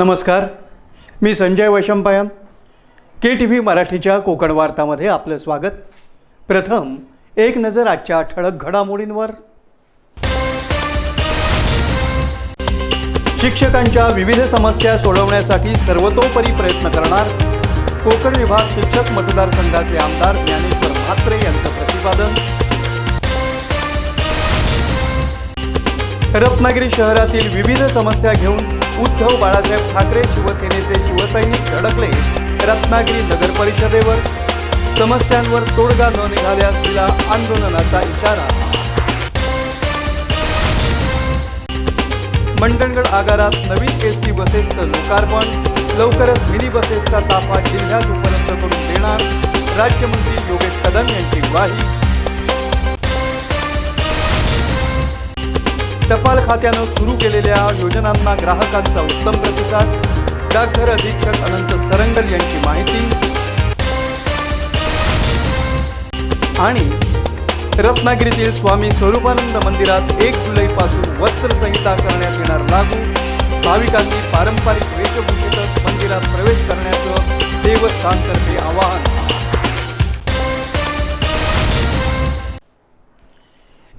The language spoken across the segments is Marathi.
नमस्कार. मी Sanjay Vaishampayan. K T V मराठीच्या कोकण वार्तामध्ये आपलं स्वागत. प्रथम एक नजर आजच्या ठळक घडामोडींवर. शिक्षकांच्या विविध समस्या सोडवण्यासाठी सर्वतोपरी प्रयत्न करणार कोकण विभाग शिक्षक मतदारसंघाचे आमदार ज्ञानेश्वर म्हात्रे यांचं प्रतिपादन. रत्नागिरी शहरातील विविध समस्या घेऊन उद्धव बाळासाहेब ठाकरे शिवसेनेचे शिवसैनिक धडकले रत्नागिरी नगर परिषदेवर. समस्यांवर तोडगा न निघाल्यास दिला आंदोलनाचा इशारा. मंडणगड आगारात नवीन एस टी बसेसचं लोकार्पण. लवकरच मिनी बसेसचा ताफा जिल्ह्यात उपलब्ध करून देणार राज्यमंत्री योगेश कदम यांची ग्वाही. टपाल खात्यानं सुरू केलेल्या योजनांना ग्राहकांचा उत्तम प्रतिसाद. डाकघर अधीक्षक अनंत सरंगल यांची माहिती. आणि रत्नागिरीतील स्वामी स्वरूपानंद मंदिरात एक जुलैपासून वस्त्रसंहिता करण्यात येणार लागू. भाविकांनी पारंपरिक वेशभूषेतच मंदिरात प्रवेश करण्याचं देवस्थानतर्फे आवाहन.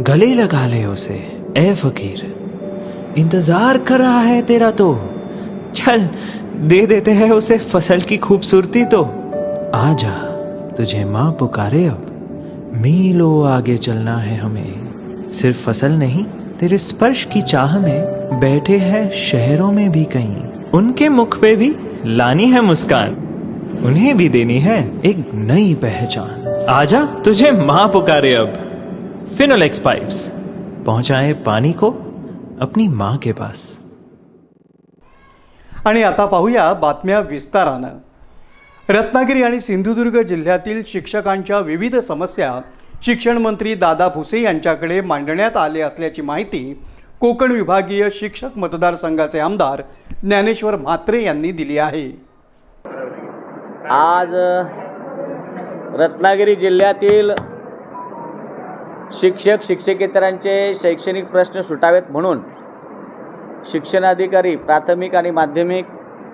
गले लगा ले उसे। ए फकीर, इंतज़ार कर रहा है तेरा तो। चल, दे देते हैं उसे फ़सल की खूबसूरती तो। आजा, तुझे माँ पुकारे अब। मीलों आगे चलना है हमें। सिर्फ़ फ़सल नहीं, तेरे स्पर्श की चाह में बैठे हैं शहरों में भी कहीं। उनके मुख पे भी लानी है मुस्कान। उन्हें भी देनी है एक नई पहचान। आजा, तुझे माँ पुकारे अब। फिनोलेक्स पाइप्स पहुंचाए पानी को अपनी माँ के पास। आणि आता पाहूया बातम्या विस्तारानं. रत्नागिरी आणि सिंधुदुर्ग जिल्ह्यातील शिक्षकांच्या विविध समस्या शिक्षण मंत्री दादा भुसे यांच्याकडे मांडण्यात आले असल्याची माहिती कोकण विभागीय शिक्षक मतदारसंघाचे आमदार ज्ञानेश्वर म्हात्रे यांनी दिली आहे. आज रत्नागिरी जिल्ह्यातील शिक्षक शिक्षकेतरांचे शैक्षणिक प्रश्न सुटावेत म्हणून शिक्षणाधिकारी प्राथमिक आणि माध्यमिक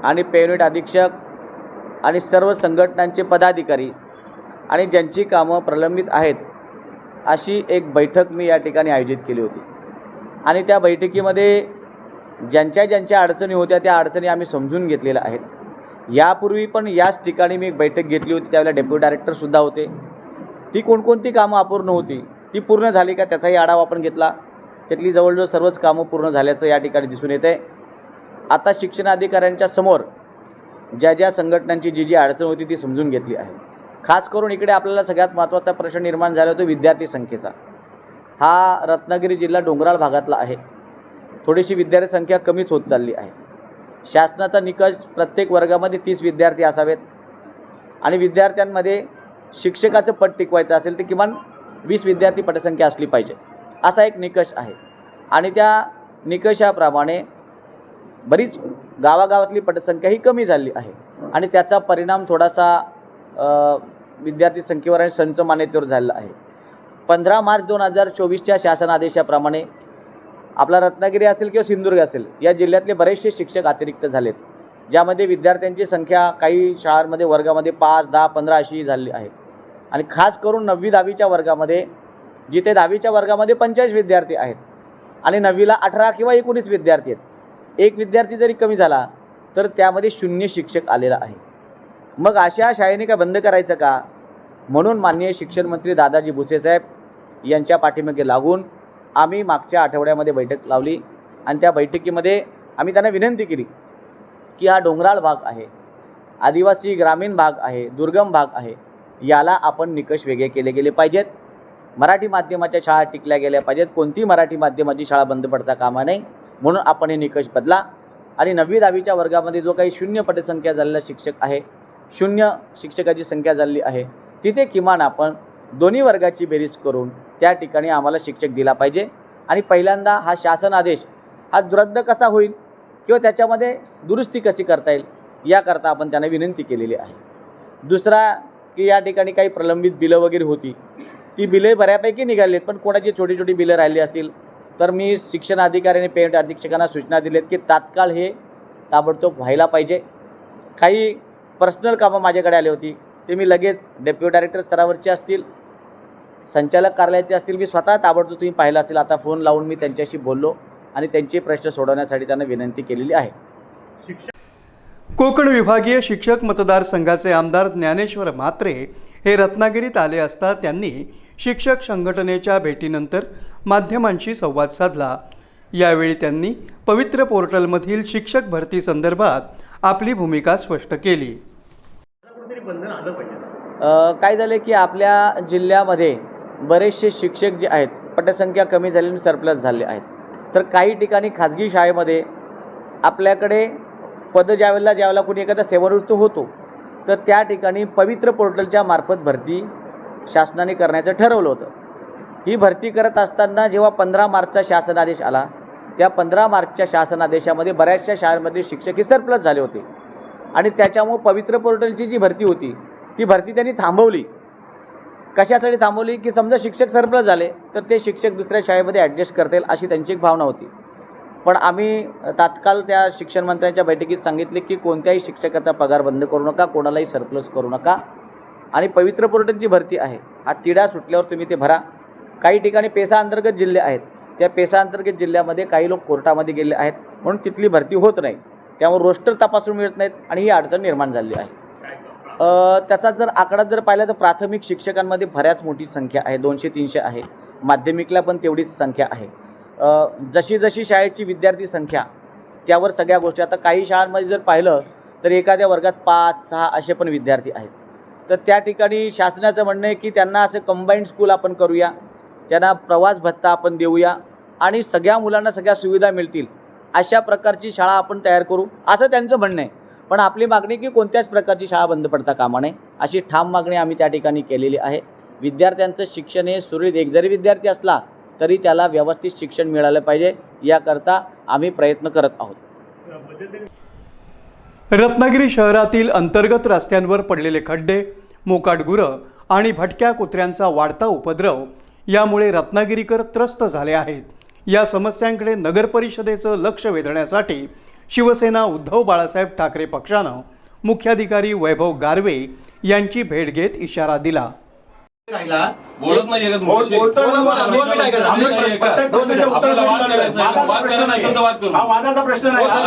आणि पेरेंट अधीक्षक आणि सर्व संघटनांचे पदाधिकारी आणि ज्यांची कामं प्रलंबित आहेत अशी एक बैठक मी या ठिकाणी आयोजित केली होती. आणि त्या बैठकीमध्ये ज्यांच्या ज्यांच्या अडचणी होत्या त्या अडचणी आम्ही समजून घेतलेल्या आहेत. यापूर्वी पण याच ठिकाणी मी एक बैठक घेतली होती त्यावेळेला डेप्युटी डायरेक्टरसुद्धा होते. ती कोणकोणती कामं अपूर्ण होती ती पूर्ण झाली का त्याचाही आढावा आपण घेतला. त्यातली जवळजवळ सर्वच कामं पूर्ण झाल्याचं या ठिकाणी दिसून येत आहे आता शिक्षण अधिकाऱ्यांच्या समोर ज्या ज्या संघटनांची जी जी अडचण होती ती समजून घेतली आहे. खास करून इकडे आपल्याला सगळ्यात महत्त्वाचा प्रश्न निर्माण झाला होतो विद्यार्थी संख्येचा. हा रत्नागिरी जिल्हा डोंगराळ भागातला आहे. थोडीशी विद्यार्थी संख्या कमीच होत चालली आहे. शासनाचा निकष प्रत्येक वर्गामध्ये तीस विद्यार्थी असावेत. आणि विद्यार्थ्यांमध्ये शिक्षकाचं पट टिकवायचं असेल तर किमान वीस विद्यार्थी पटसंख्या असली पाहिजे. असा एक निकष आहे. आणि त्या निकषाप्रमाणे बरीच गावागावातली पटसंख्या ही कमी झाली आहे. आणि त्याचा परिणाम थोडासा विद्यार्थी संख्येवर आणि संच मान्यतेवर झालेला आहे. पंधरा मार्च दोन हजार चोवीसच्या शासन आदेशाप्रमाणे आपला रत्नागिरी असेल किंवा सिंधुदुर्ग असेल या जिल्ह्यातले बरेचसे शिक्षक अतिरिक्त झालेत. ज्यामध्ये विद्यार्थ्यांची संख्या काही शाळांमध्ये वर्गामध्ये पाच दहा पंधरा अशी झाली आहे. आणि खास करून नववी दहावीच्या वर्गामध्ये जिथे दहावीच्या वर्गामध्ये पंचेचाळीस विद्यार्थी आहेत आणि नववीला अठरा किंवा एकोणीस विद्यार्थी आहेत. एक विद्यार्थी जरी कमी झाला तर त्यामध्ये शून्य शिक्षक आलेला आहे. मग अशा शाळेने काय बंद करायचं का? म्हणून माननीय शिक्षण मंत्री दादाजी भुसेसाहेब यांच्या पाठीमागे लागून आम्ही मागच्या आठवड्यामध्ये बैठक लावली आणि त्या बैठकीमध्ये आम्ही त्यांना विनंती केली की हा डोंगराळ भाग आहे आदिवासी ग्रामीण भाग आहे दुर्गम भाग आहे. याला आपण निकष वेगळे केले गेले पाहिजेत. मराठी माध्यमाच्या शाळा टिकल्या गेल्या पाहिजेत. कोणती मराठी माध्यमाची शाळा बंद पडता कामा नये. म्हणून आपण हे निकष बदला. आणि नववी दहावीच्या वर्गामध्ये जो काही शून्य पटसंख्या झालेला शिक्षक आहे शून्य शिक्षकाची संख्या झालेली आहे तिथे किमान आपण दोन्ही वर्गाची बेरीज करून त्या ठिकाणी आम्हाला शिक्षक दिला पाहिजे. आणि पहिल्यांदा हा शासन आदेश हा रद्द कसा होईल किंवा त्याच्यामध्ये दुरुस्ती कशी करता येईल याकरता आपण त्यांना विनंती केलेली आहे. दुसरा की या ठिकाणी काही प्रलंबित बिलं वगैरे होती. ती बिले बऱ्यापैकी निघाली आहेत पण कोणाची छोटी छोटी बिलं राहिली असतील तर मी शिक्षण अधिकारी आणि पेमेंट अधीक्षकांना सूचना दिल्यात की तात्काळ हे ताबडतोब व्हायला पाहिजे. काही पर्सनल कामं माझ्याकडे आली होती ते मी लगेच डेप्युटी डायरेक्टर स्तरावरचे असतील संचालक कार्यालयाचे असतील मी स्वतः ताबडतोब तुम्ही पाहिलं असेल. आता फोन लावून मी त्यांच्याशी बोललो आणि त्यांचे प्रश्न सोडवण्यासाठी त्यांना विनंती केलेली आहे. कोकण विभागीय शिक्षक मतदारसंघाचे आमदार ज्ञानेश्वर म्हात्रे हे रत्नागिरीत आले असता त्यांनी शिक्षक संघटनेच्या भेटीनंतर माध्यमांशी संवाद साधला. यावेळी त्यांनी पवित्र पोर्टलमधील शिक्षक भरती संदर्भात आपली भूमिका स्पष्ट केली. काय झालं की आपल्या जिल्ह्यामध्ये बरेचसे शिक्षक जे आहेत पटसंख्या कमी झालेली सरप्लस झाले आहेत. तर काही ठिकाणी खाजगी शाळेमध्ये आपल्याकडे पद ज्यावेळेला ज्यावेळेला कुणी एखादा सेवानिवृत्त होतो तर त्या ठिकाणी पवित्र पोर्टलच्या मार्फत भरती शासनाने करण्याचं ठरवलं होतं. ही भरती करत असताना जेव्हा पंधरा मार्चचा शासन आदेश आला त्या पंधरा मार्चच्या शासन आदेशामध्ये बऱ्याचशा शाळांमध्ये शिक्षक हे सरप्लस झाले होते. आणि त्याच्यामुळं पवित्र पोर्टलची जी भरती होती ती भरती त्यांनी थांबवली. कशासाठी थांबवली? की समजा शिक्षक सरप्लस झाले तर ते शिक्षक दुसऱ्या शाळेमध्ये ॲडजस्ट करता येईल अशी त्यांची एक भावना होती. पण आम्ही तात्काळ त्या शिक्षण मंत्र्यांच्या बैठकीत सांगितले की कोणत्याही शिक्षकाचा पगार बंद करू नका कोणालाही सरप्लस करू नका. आणि पवित्र पोर्टलची भरती आहे हा तिढा सुटल्यावर तुम्ही ते भरा. काही ठिकाणी पेसा अंतर्गत जिल्हे आहेत. त्या पेसा अंतर्गत जिल्ह्यामध्ये काही लोक कोर्टामध्ये गेले आहेत. म्हणून तिथली भरती होत नाही. त्यामुळे रोस्टर तपासून मिळत नाहीत आणि ही अडचण निर्माण झाली आहे. त्याचा जर आकडा जर पाहिला तर प्राथमिक शिक्षकांमध्ये बऱ्याच मोठी संख्या आहे. दोनशे तीनशे आहे. माध्यमिकला पण तेवढीच संख्या आहे. जशी जशी शाळेची विद्यार्थी संख्या त्यावर सगळ्या गोष्टी. आता काही शाळांमध्ये जर पाहिलं तर एखाद्या वर्गात पाच सहा असे पण विद्यार्थी आहेत. तर त्या ठिकाणी शासनाचं म्हणणं आहे की त्यांना असं कंबाईंड स्कूल आपण करूया त्यांना प्रवास भत्ता आपण देऊया आणि सगळ्या मुलांना सगळ्या सुविधा मिळतील अशा प्रकारची शाळा आपण तयार करू असं त्यांचं म्हणणं आहे. पण आपली मागणी की कोणत्याच प्रकारची शाळा बंद पडता कामा नये अशी ठाम मागणी आम्ही त्या ठिकाणी केलेली आहे. विद्यार्थ्यांचं शिक्षण हे सुरळीत एक जरी विद्यार्थी असला तरी त्याला व्यवस्थित शिक्षण मिळालं पाहिजे याकरता आम्ही प्रयत्न करत आहोत. रत्नागिरी शहरातील अंतर्गत रस्त्यांवर पडलेले खड्डे मोकाट गुरं आणि भटक्या कुत्र्यांचा वाढता उपद्रव यामुळे रत्नागिरीकर त्रस्त झाले आहेत. या समस्यांकडे नगरपरिषदेचं लक्ष वेधण्यासाठी शिवसेना उद्धव बाळासाहेब ठाकरे पक्षानं मुख्याधिकारी वैभव गारवे यांची भेट घेत इशारा दिला. बोलत नाही. वादाचा वाद प्रश्न नाही.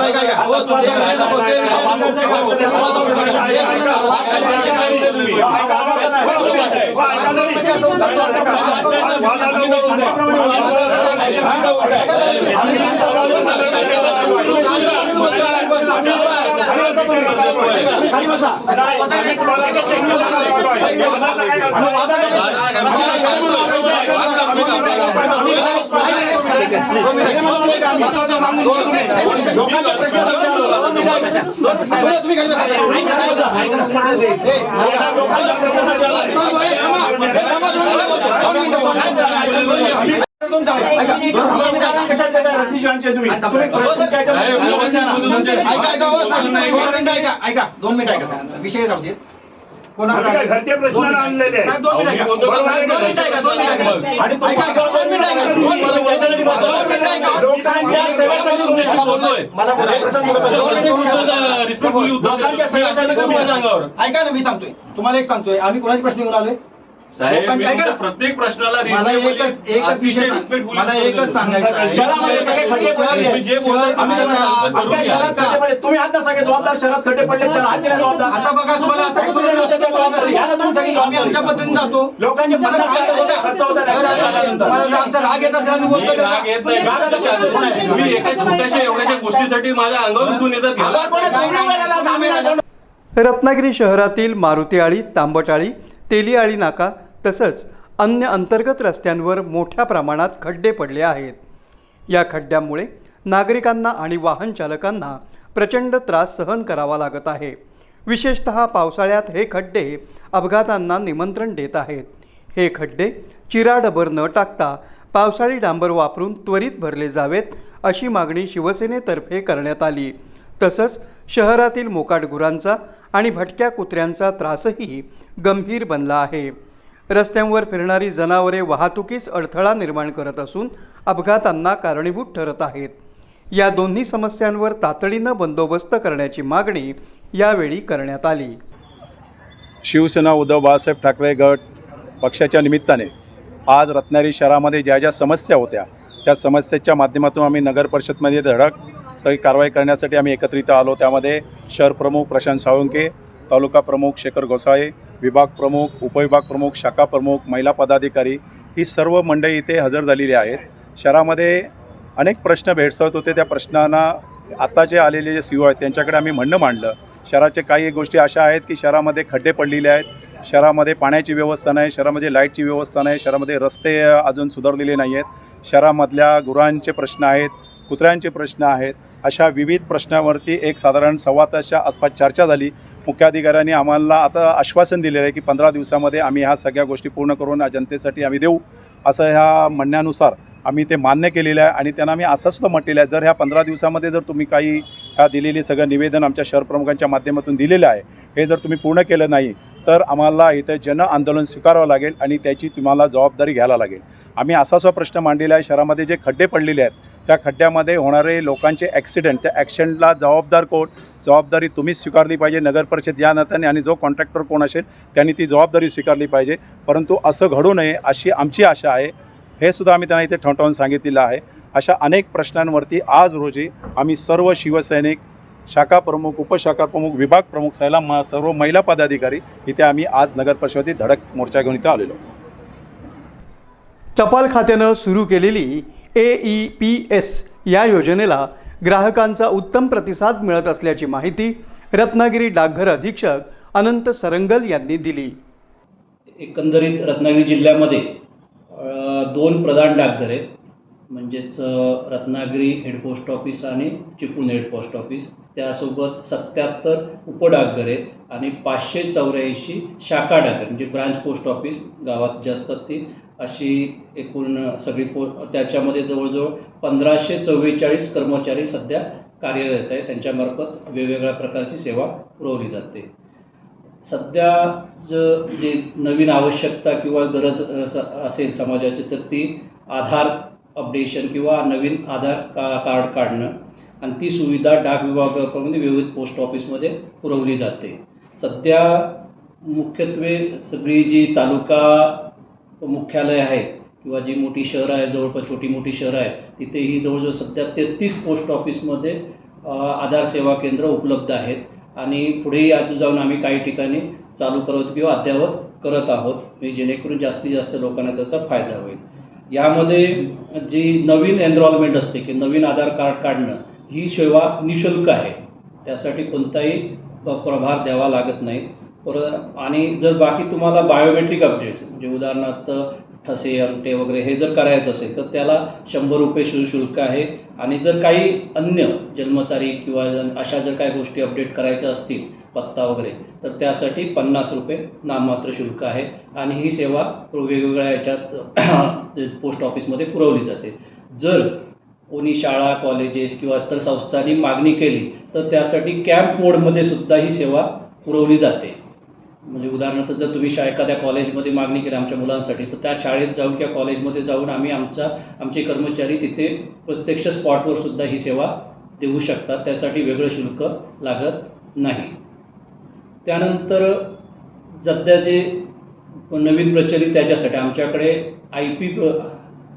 शुद्ध वाद करू. हा वादाचा प्रश्न नाही. हो, साहेब, ऐका, ऐका. हो, वादाचा तुमच्या प्रश्न विषयाला बोलतोय, नाही. विषयाला वादाचा बोलतोय. प्रश्न नाही. वादाचा प्रश्न नाही. ऐका, ऐका. वाद करायचा नाही. हो, ऐका, वादाचा नाही. हो, ऐका, नाही. वादाचा प्रश्न नाही. खाली बसा. नाही, आम्ही वादाचा प्रश्न नाही. वादाचा काय करतो? वादाचा लोकांचा प्रश्न दोन मिनिट ऐका विषय राहू देत आम्ही काय घरच्या प्रश्नाला आणलेले आहे. साहेब दोन मिनिट ऐका बोलतो. बरोबर आहे, दोन मिनिट ऐका दोन मिनिट ऐका आणि तो- ऐका, ऐका, दोन मिनिट ऐका दोन मिनिट ऐका. दोन मिनिट ऐका लोकांच्या सेवेसाठी तुम्ही बोलतोय. मला बोलायला प्रश्न दिला पाहिजे. दोन मिनिट रिस्पेक्टफुली उत्तर देतो. लोकांच्या सेवेसाठी तुम्ही माझ्या अंगावर ऐका ना मी सांगतोय. तुम्हाला एक सांगतोय. आम्ही कोणाचे प्रश्न घेऊन आलोय? साहेब मी तुमच्या. प्रत्येक प्रश्नाला मला एकच एकच विषय मला एकच. सांगायचं आहे पडले. तुम्ही जे बोलताय आम्ही त्यांना- खड्डे पडले. आता सगळे जबाबदार शहरात खड्डे पडले तर आज दिला जबाबदार आता बघा तुम्हाला असं तुम्ही सगळी आम्ही आमच्या पद्धतीने जातो लोकांचे पन्नास लाख रुपये खर्च होतात तुम्हाला जर आमचा राग येत असेल आम्ही मी बोलतो त्याचा. राग येत नाही. रागाचा प्रश्न नाही. तुम्ही एका छोट्याशा एवढ्याशा गोष्टीसाठी माझ्या अंगावर उठून येतात घ्यायला. आगार कोणी चांगला वेळेला आम्ही नाही. रत्नागिरी शहरातील मारुतीआळी तांबटाळी तेलीआळी नाका तसंच अन्य अंतर्गत रस्त्यांवर मोठ्या प्रमाणात खड्डे पडले आहेत. या खड्ड्यांमुळे नागरिकांना आणि वाहन चालकांना प्रचंड त्रास सहन करावा लागत आहे. विशेषत पावसाळ्यात हे खड्डे अपघातांना निमंत्रण देत आहेत. हे खड्डे चिराडबर न टाकता पावसाळी डांबर वापरून त्वरित भरले जावेत अशी मागणी शिवसेनेतर्फे करण्यात आली. तसंच शहरातील मोकाट गुरांचा आणि भटक्या कुत्र्यांचा त्रासही गंभीर बनला आहे. रस्त्यांवर फिरणारी जनावरे वाहतुकीस अडथळा निर्माण करत असून अपघातांना कारणीभूत ठरत आहेत. या दोन्ही समस्यांवर तातडीनं बंदोबस्त करण्याची मागणी यावेळी करण्यात आली. शिवसेना उद्धव बाळासाहेब ठाकरे गट पक्षाच्या निमित्ताने आज रत्नागिरी शहरामध्ये ज्या ज्या समस्या होत्या त्या समस्येच्या माध्यमातून आम्ही नगर परिषदमध्ये धडक सगळी कारवाई करण्यासाठी आम्ही एकत्रित आलो. त्यामध्ये शहर प्रमुख प्रशांत साळुंके तालुका प्रमुख शेखर गोसाळे विभाग प्रमुख उपविभाग प्रमुख शाखा प्रमुख महिला पदाधिकारी ही सर्व मंडळी इथे हजर झालेली आहेत. शहरामध्ये अनेक प्रश्न भेडसावत होते. त्या प्रश्नांना आता जे आलेले जे सी आहेत त्यांच्याकडे आम्ही म्हणणं मांडलं. शहराचे काही गोष्टी अशा आहेत की शहरामध्ये खड्डे पडलेले आहेत. शहरामध्ये पाण्याची व्यवस्था नाही शहरामध्ये लाईटची व्यवस्था नाही शहरामध्ये रस्ते अजून सुधारलेले नाही आहेत. शहरामधल्या गुरांचे प्रश्न आहेत कुत्र्यांचे प्रश्न आहेत. अशा विविध प्रश्नावरती एक साधारण सव्वा तासच्या आसपास चर्चा झाली. मुख्याधिकाऱ्यांनी आम्हाला आता आश्वासन दिलेलं आहे की पंधरा दिवसामध्ये आम्ही ह्या सगळ्या गोष्टी पूर्ण करून जनतेसाठी आम्ही देऊ. असं ह्या म्हणण्यानुसार आम्ही ते मान्य केलेलं आहे आणि त्यांना आम्ही असं सुद्धा म्हटलेलं आहे जर ह्या पंधरा दिवसामध्ये जर तुम्ही काही ह्या दिलेली सगळं निवेदन आमच्या शहर प्रमुखांच्या माध्यमातून दिलेलं आहे हे जर तुम्ही पूर्ण केलं नाही तर आम्हाला इथं जन आंदोलन स्वीकारावं लागेल आणि त्याची तुम्हाला जबाबदारी घ्यायला लागेल. आम्ही असा असा प्रश्न मांडलेला आहे शहरामध्ये जे खड्डे पडलेले आहेत त्या खड्ड्यामध्ये होणारे लोकांचे ॲक्सिडेंट त्या ॲक्सिडेंटला जबाबदार कोण? जबाबदारी तुम्हीच स्वीकारली पाहिजे नगर परिषद या नात्याने आणि जो कॉन्ट्रॅक्टर कोण असेल त्यांनी ती जबाबदारी स्वीकारली पाहिजे. परंतु असं घडू नये अशी आमची आशा आहे. हे सुद्धा आम्ही त्यांना इथे ठणठावून सांगितलेलं आहे. अशा अनेक प्रश्नांवरती आज रोजी आम्ही सर्व शिवसैनिक शाखा प्रमुख उपशाखा प्रमुख विभाग प्रमुख सैला मा सर्व महिला पदाधिकारी इथे आम्ही आज नगर परिषदेत धडक मोर्चा घेऊन इथं आलेलो. टपाल खात्यानं सुरू केलेली ए ई पी एस या योजनेला ग्राहकांचा उत्तम प्रतिसाद मिळत असल्याची माहिती रत्नागिरी डाकघर अधीक्षक अनंत सरंगल यांनी दिली. एकंदरीत रत्नागिरी जिल्ह्यामध्ये दोन प्रधान डाकघर आहेत. म्हणजेच रत्नागिरी हेड पोस्ट ऑफिस आणि चिपळूण हेड पोस्ट ऑफिस. त्यासोबत सत्याहत्तर उपडाकघर आहेत आणि पाचशे चौऱ्याऐंशी शाखा डाकघर म्हणजे ब्रांच पोस्ट ऑफिस गावात जे असतात ती अशी एकूण सगळी पो त्याच्यामध्ये जवळजवळ पंधराशे चव्वेचाळीस कर्मचारी सध्या कार्यरत आहेत. त्यांच्यामार्फत वेगवेगळ्या प्रकारची सेवा पुरवली जाते. सध्या ज जे नवीन आवश्यकता किंवा गरज असेल समाजाची तर ती आधार अपडेशन किंवा नवीन आधार का कार्ड काढणं आणि ती सुविधा डाक विभागाकडून विविध पोस्ट ऑफिसमध्ये पुरवली जाते. सध्या मुख्यत्वे सगळी जी तालुका मुख्यालय आहेत किंवा जी मोठी शहरं आहे जवळपास छोटी मोठी शहरं आहेत तिथेही जवळजवळ सध्या तेहतीस पोस्ट ऑफिसमध्ये आधार सेवा केंद्र उपलब्ध आहेत. आणि पुढेही आज जाऊन आम्ही काही ठिकाणी चालू करत किंवा अद्ययावत करत आहोत जेणेकरून जास्तीत जास्त लोकांना त्याचा फायदा होईल. यामध्ये जी नवीन एनरोलमेंट असते की नवीन आधार कार्ड काढणं ही सेवा निशुल्क आहे. त्यासाठी कोणताही प्रभार द्यावा लागत नाही. पर आणि जर बाकी तुम्हाला बायोमेट्रिक अपडेट्स म्हणजे उदाहरणार्थ ठसे अंगठे वगैरे हे जर करायचं असेल तर त्याला शंभर रुपये शु शुल्क आहे. आणि जर काही अन्य जन्मतारीख किंवा जन- अशा जर काही गोष्टी अपडेट करायच्या असतील पत्ता वगैरे तर त्यासाठी पन्नास रुपये नाममात्र शुल्क आहे. आणि ही सेवा वेगवेगळ्या याच्यात पोस्ट ऑफिसमध्ये पुरवली जाते. जर कोणी शाळा कॉलेजेस किंवा इतर संस्थांनी मागणी केली तर त्यासाठी कॅम्प मोडमध्ये सुद्धा ही सेवा पुरवली जाते. म्हणजे उदाहरणार्थ जर तुम्ही शा एखाद्या कॉलेजमध्ये मागणी केली आमच्या मुलांसाठी तर त्या शाळेत जाऊन किंवा कॉलेजमध्ये जाऊन आम्ही आमचा आमचे कर्मचारी तिथे प्रत्यक्ष स्पॉटवर सुद्धा ही सेवा देऊ शकतात. त्यासाठी वेगळं शुल्क लागत नाही. त्यानंतर सध्या जे नवीन प्रचलित त्याच्यासाठी आमच्याकडे आय पी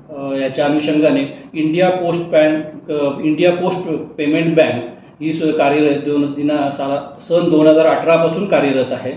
याच्या अनुषंगाने India post bank India post payment bank ही सु कार्यरत दोन दिना साला सन दोन हजार अठरापासून कार्यरत आहे.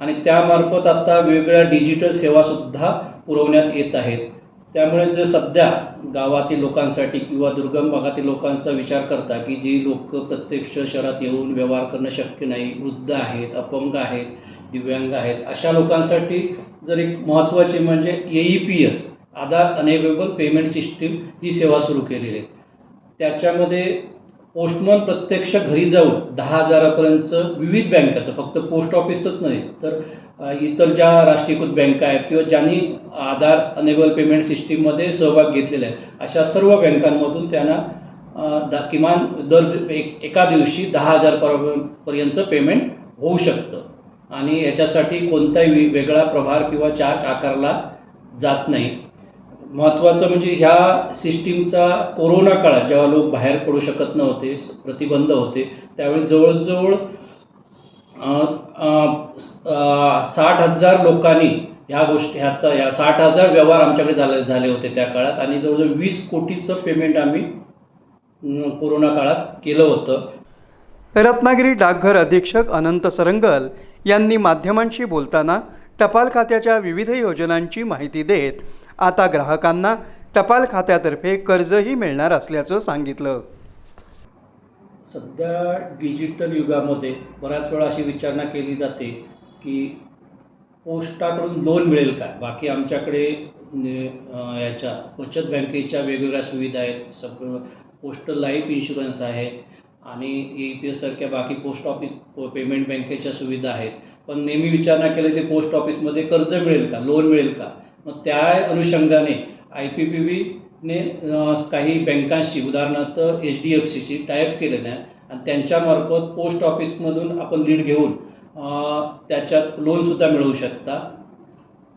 आणि त्यामार्फत आता वेगवेगळ्या डिजिटल सेवासुद्धा पुरवण्यात येत आहेत. त्यामुळे जर सध्या गावातील लोकांसाठी किंवा दुर्गम भागातील लोकांचा विचार करता की जी लोक प्रत्यक्ष शहरात येऊन व्यवहार करणं शक्य नाही वृद्ध आहेत अपंग आहेत दिव्यांग आहेत अशा लोकांसाठी जर एक महत्त्वाची म्हणजे A E P S Aadhaar enabled payment system ही सेवा सुरू केलेली आहे. त्याच्यामध्ये पोस्टमन प्रत्यक्ष घरी जाऊन दहा हजारापर्यंतचं विविध बँकाचं फक्त पोस्ट ऑफिसच नाही तर इतर ज्या राष्ट्रीयकृत बँका आहेत किंवा ज्यांनी आधार अनेबल पेमेंट सिस्टीममध्ये सहभाग घेतलेला आहे अशा सर्व बँकांमधून त्यांना दा किमान दर एक एका दिवशी दहा हजारपर्यंतचं पेमेंट होऊ शकतं. आणि याच्यासाठी कोणताही वेगळा प्रभार किंवा चार्ज आकारला जात नाही. महत्त्वाचं म्हणजे ह्या सिस्टीमचा कोरोना काळात जेव्हा लोक बाहेर पडू शकत नव्हते प्रतिबंध होते त्यावेळी जवळजवळ साठ हजार लोकांनी ह्या गोष्टी ह्याचा या साठ हजार व्यवहार आमच्याकडे झाले झाले होते त्या काळात आणि जवळजवळ वीस कोटीचं पेमेंट आम्ही कोरोना काळात केलं होतं. रत्नागिरी डाकघर अधीक्षक अनंत सरंगल यांनी माध्यमांशी बोलताना टपाल खात्याच्या विविध योजनांची माहिती देत आता ग्राहकांना टपाल खात्यातर्फे कर्जही मिळणार असल्याचं सांगितलं. सध्या डिजिटल युगामध्ये बऱ्याच वेळा अशी विचारणा केली जाते की पोस्टाकडून लोन मिळेल का? बाकी आमच्याकडे याच्या बचत बँकेच्या वेगवेगळ्या सुविधा आहेत. सब पोस्टल लाईफ इन्शुरन्स आहे आणि ए पी एससारख्या बाकी पोस्ट ऑफिस पेमेंट बँकेच्या सुविधा आहेत. पण नेहमी विचारणा केली ते पोस्ट ऑफिसमध्ये कर्ज मिळेल का? लोन मिळेल का? मग त्या अनुषंगाने आय पी पी बीने काही बँकांशी उदाहरणार्थ एच डी एफ सीशी टायअप केलेलं आहे आणि त्यांच्यामार्फत पोस्ट ऑफिसमधून आपण लीड घेऊन त्याच्यात लोनसुद्धा मिळवू शकता.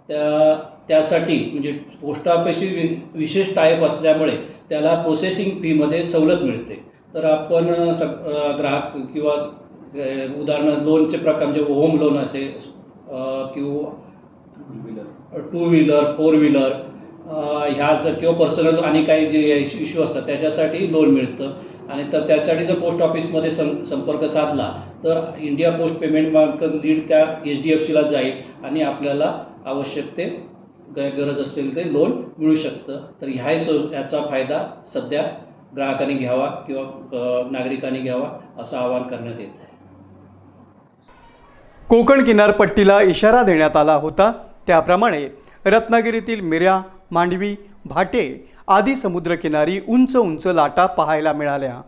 त्या त्यासाठी म्हणजे पोस्ट ऑफिसची वि विशेष टायप असल्यामुळे त्याला प्रोसेसिंग फीमध्ये सवलत मिळते. तर आपण सग ग्राहक किंवा उदाहरण लोनचे प्रकार म्हणजे होम लोन असेल किंवा टू व्हीलर फोर व्हीलर ह्या जर किंवा पर्सनल आणि काही जे इश्यू असतात त्याच्यासाठी लोन मिळतं. आणि तर त्यासाठी जर पोस्ट ऑफिसमध्ये सं संपर्क साधला तर India post payment bank lead त्या एच डी एफ सीला जाईल आणि आपल्याला आवश्यक ते गरज असलेलं ते लोन मिळू शकतं. तर ह्या सो ह्याचा फायदा सध्या ग्राहकांनी घ्यावा किंवा नागरिकांनी घ्यावा असं आवाहन करण्यात येत आहे. कोकण किनारपट्टीला इशारा देण्यात आला होता. त्याप्रमाणे रत्नागिरीतील मिऱ्या मांडवी भाटे आदी समुद्रकिनारी उंच उंच लाटा पाहायला मिळाल्या.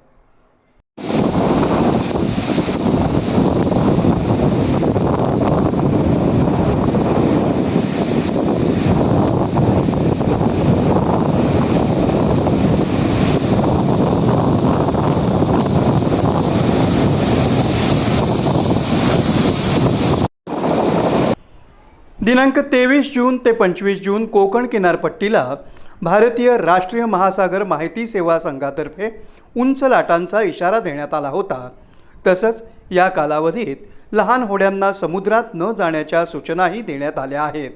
दिनांक तेवीस जून ते पंचवीस जून कोकण किनारपट्टीला भारतीय राष्ट्रीय महासागर माहिती सेवा संघातर्फे उंच लाटांचा इशारा देण्यात आला होता. तसंच या कालावधीत लहान होड्यांना समुद्रात न जाण्याच्या सूचनाही देण्यात आल्या आहेत.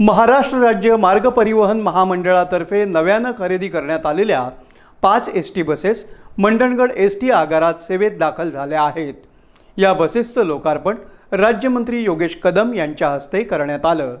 महाराष्ट्र राज्य मार्ग परिवहन महामंडळातर्फे नव्यानं खरेदी करण्यात आलेल्या पाच S T buses Mandangad S T आगारात सेवेत दाखल झाल्या आहेत. या बसेसचं लोकार्पण राज्यमंत्री योगेश कदम यांच्या हस्ते करण्यात आलं.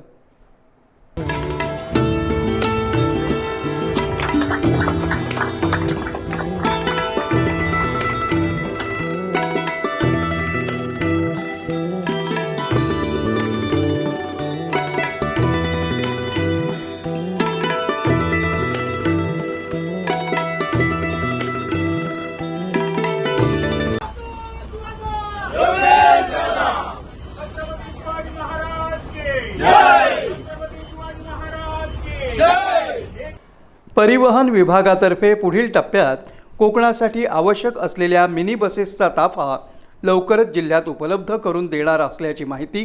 परिवहन विभागातर्फे पुढील टप्प्यात कोकणासाठी आवश्यक असलेल्या मिनी बसेसचा ताफा लवकरच जिल्ह्यात उपलब्ध करून देणार असल्याची माहिती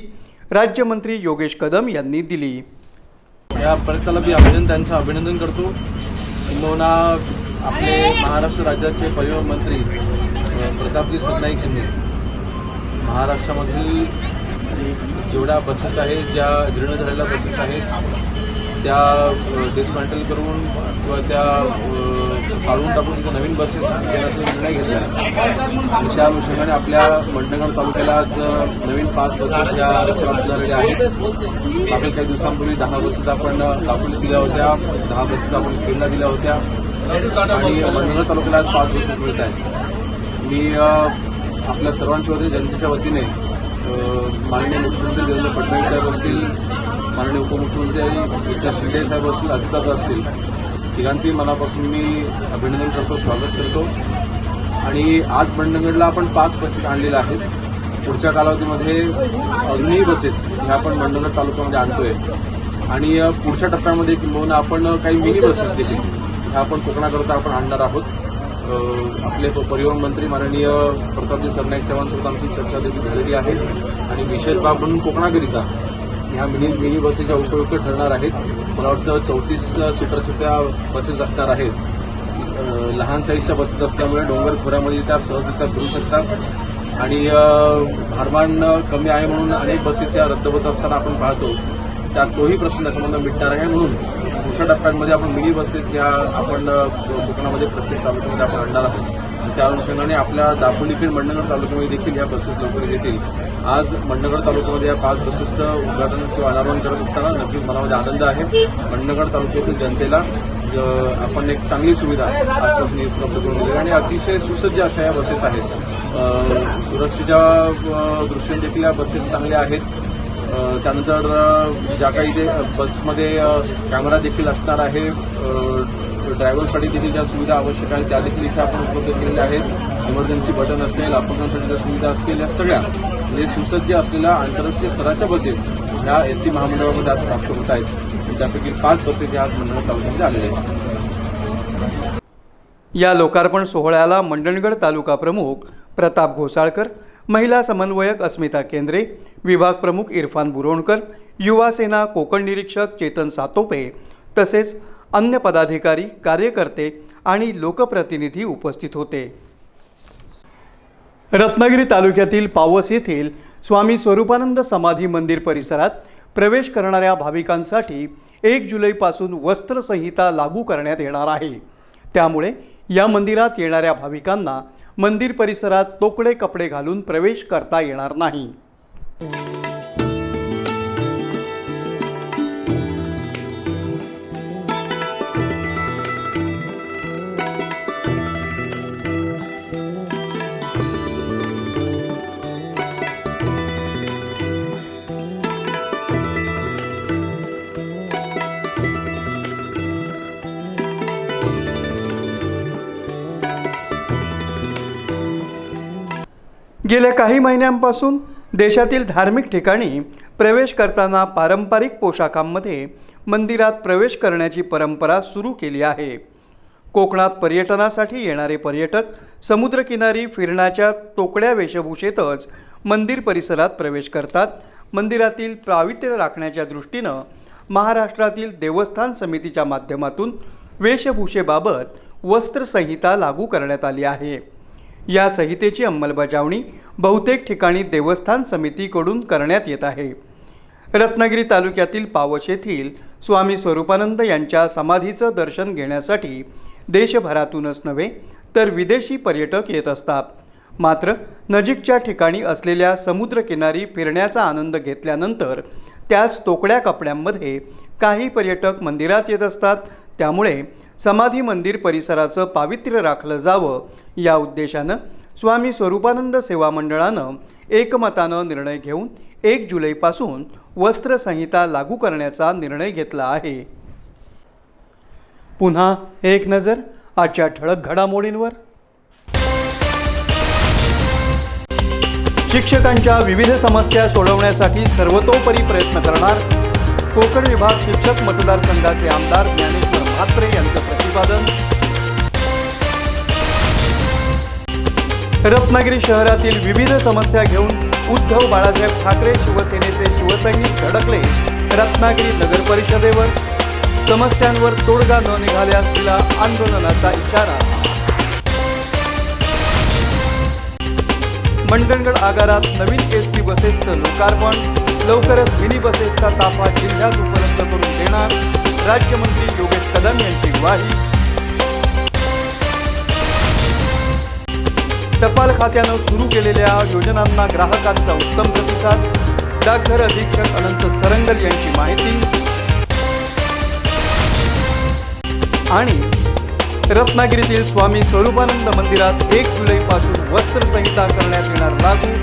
राज्यमंत्री योगेश कदम यांनी दिली. या प्रयत्नाला मी अभिनंदन त्यांचं अभिनंदन करतो. किंबहुना आपले महाराष्ट्र राज्याचे परिवहन मंत्री प्रतापजी सरनाईक यांनी. महाराष्ट्रामधील जेवढ्या बसेस आहेत ज्या जीर्ण झालेल्या बसेस आहेत त्या डिसमॅन्टल करून किंवा त्या काढून टाकून तिथे नवीन बसेस घेण्याचा निर्णय घेतला. आहे त्या अनुषंगाने आपल्या मंडणगड तालुक्याला आज नवीन पाच बसेस या आरक्षणात झालेल्या आहेत. मागील काही दिवसांपूर्वी दहा बसेस आपण दाखवून दिल्या होत्या. दहा बसेस आपण खेडला दिल्या होत्या. आणि मंडणगड तालुक्याला आज पाच बसेस मिळत आहेत. मी आपल्या सर्वांच्या वतीने जनतेच्या वतीने माननीय मुख्यमंत्री देवेंद्र फडणवीस साहेब असतील माननीय उपमुख्यमंत्री एकनाथ शिंदे साहेब असतील अजितदादा असतील तिघांचंही मनापासून मी अभिनंदन करतो स्वागत करतो. आणि आज मंडणगडला आपण पाच बसेस आणलेल्या आहेत. पुढच्या कालावधीमध्ये अजूनही बसेस ह्या आपण मंडणगड तालुक्यामध्ये आणतोय. आणि पुढच्या टप्प्यामध्ये किंबहुना आपण काही मिनी बसेस देखील ह्या आपण कोकणाकरता आपण आणणार आहोत. आपले परिवहन मंत्री माननीय प्रतापजी सरनाईक साहेबांसोबत आमची चर्चा देखील झालेली आहे. आणि विशेष बाब म्हणून कोकणाकरिता ह्या मिनी मिनी बसेसच्या उपयुक्त ठरणार आहेत. मला वाटतं चौतीस सीटरच्या त्या बसेस असणार आहेत. लहान साईजच्या बसेस असल्यामुळे डोंगर खोऱ्यामध्ये त्या सहजरित्या फिरू शकतात. आणि भारमान कमी आहे म्हणून अनेक बसेस या रद्द होत असताना आपण पाहतो. त्यात तोही प्रश्न संबंध मिटणार आहे. म्हणून दुसऱ्या टप्प्यांमध्ये आपण मिनी बसेस या आपण कोकणामध्ये प्रत्येक तालुक्यामध्ये आपण आणणार आहोत. त्या अनुषंगाने आपल्या दापोलीतील मंडणगड तालुक्यामध्ये देखील या बसेस लवकर येतील. आज मंडणगड तालुक्यामध्ये या पाच बसेसचं उद्घाटन किंवा अनावरण करत असताना नक्कीच मनामध्ये म्हणजे आनंद आहे. मंडणगड तालुक्यातील जनतेला आपण एक चांगली सुविधा आजपासून उपलब्ध करून दिली आणि अतिशय सुसज्ज अशा या बसेस आहेत. सुरक्षेच्या दृष्टीने देखील या बसेस चांगल्या आहेत. त्यानंतर ज्या काही ते बसमध्ये कॅमेरा देखील असणार आहे ड्रायव्हरसाठी देखील ज्या सुविधा आवश्यक आहेत त्या देखील इथे आपण उपलब्ध केलेल्या आहेत. इमर्जन्सी बटन असेल अपघातासाठी ज्या सुविधा असतील या सगळ्या म्हणजे सुसज्ज असलेल्या आंतरराष्ट्रीय स्तराच्या बसेस ह्या एस टी महामंडळामध्ये आज प्राप्त होत आहेत. त्यापैकी पाच बसेस ह्या आज मंडळ तालुक्यामध्ये आलेल्या आहेत. या लोकार्पण सोहळ्याला मंडणगड तालुका प्रमुख प्रताप घोसाळकर महिला समन्वयक अस्मिता केंद्रे विभाग प्रमुख इरफान बुरोणकर युवा सेना कोकण निरीक्षक चेतन सातोपे तसेच अन्य पदाधिकारी कार्यकर्ते आणि लोकप्रतिनिधी उपस्थित होते. रत्नागिरी तालुक्यातील पावस येथील स्वामी स्वरूपानंद समाधी मंदिर परिसरात प्रवेश करणाऱ्या भाविकांसाठी एक जुलैपासून वस्त्रसंहिता लागू करण्यात येणार आहे. त्यामुळे या मंदिरात येणाऱ्या भाविकांना मंदिर परिसरात तोकडे कपडे घालून प्रवेश करता येणार नाही. गेल्या काही महिन्यांपासून देशातील धार्मिक ठिकाणी प्रवेश करताना पारंपरिक पोशाखांमध्ये मंदिरात प्रवेश करण्याची परंपरा सुरू केली आहे. कोकणात पर्यटनासाठी येणारे पर्यटक समुद्रकिनारी फिरण्याच्या तोकड्या वेशभूषेतच मंदिर परिसरात प्रवेश करतात. मंदिरातील प्रावित्र्य राखण्याच्या दृष्टीनं महाराष्ट्रातील देवस्थान समितीच्या माध्यमातून वेशभूषेबाबत वस्त्रसंहिता लागू करण्यात आली आहे. या संहितेची अंमलबजावणी बहुतेक ठिकाणी देवस्थान समितीकडून करण्यात येत आहे. रत्नागिरी तालुक्यातील पावस येथील स्वामी स्वरूपानंद यांच्या समाधीचं दर्शन घेण्यासाठी देशभरातूनच नव्हे तर विदेशी पर्यटक येत असतात. मात्र नजीकच्या ठिकाणी असलेल्या समुद्रकिनारी फिरण्याचा आनंद घेतल्यानंतर त्याच तोकड्या कपड्यांमध्ये काही पर्यटक मंदिरात येत असतात. त्यामुळे समाधी मंदिर परिसराचं पावित्र्य राखलं जावं या उद्देशानं स्वामी स्वरूपानंद सेवा मंडळानं एकमतानं निर्णय घेऊन एक जुलैपासून वस्त्रसंहिता लागू करण्याचा निर्णय घेतला आहे. पुन्हा एक नजर आजच्या ठळक घडामोडींवर. शिक्षकांच्या विविध समस्या सोडवण्यासाठी सर्वतोपरी प्रयत्न करणार कोकण विभाग शिक्षक मतदारसंघाचे आमदार ज्ञानेश्वर म्हात्रे यांचं प्रतिपादन. रत्नागिरी शहरातील विविध समस्या घेऊन उद्धव बाळासाहेब ठाकरे शिवसेनेचे शिवसैनिक धडकले रत्नागिरी नगर परिषदेवर. समस्यांवर तोडगा न निघाल्यास तिला आंदोलनाचा इशारा. मंडणगड आगारात नवीन एस टी बसेसचं लोकार्पण. लवकरच मिनी बसेसचा ताफा जिल्ह्यात उपलब्ध करून देणार. राज्यमंत्री योगेश कदम यांची ग्वाही. टपाल खात्यानं सुरू केलेल्या योजनांना ग्राहकांचा उत्तम प्रतिसाद. डाकघर अधीक्षक अनंत सरंगल यांची माहिती. आणि रत्नागिरीतील स्वामी स्वरूपानंद मंदिरात एक जुलैपासून वस्त्रसंहिता करण्यात येणार लागू.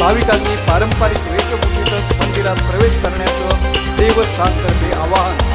भाविकांनी पारंपरिक वेशभूषेतच मंदिरात प्रवेश करण्याचं देवस्थानतर्फे आवाहन.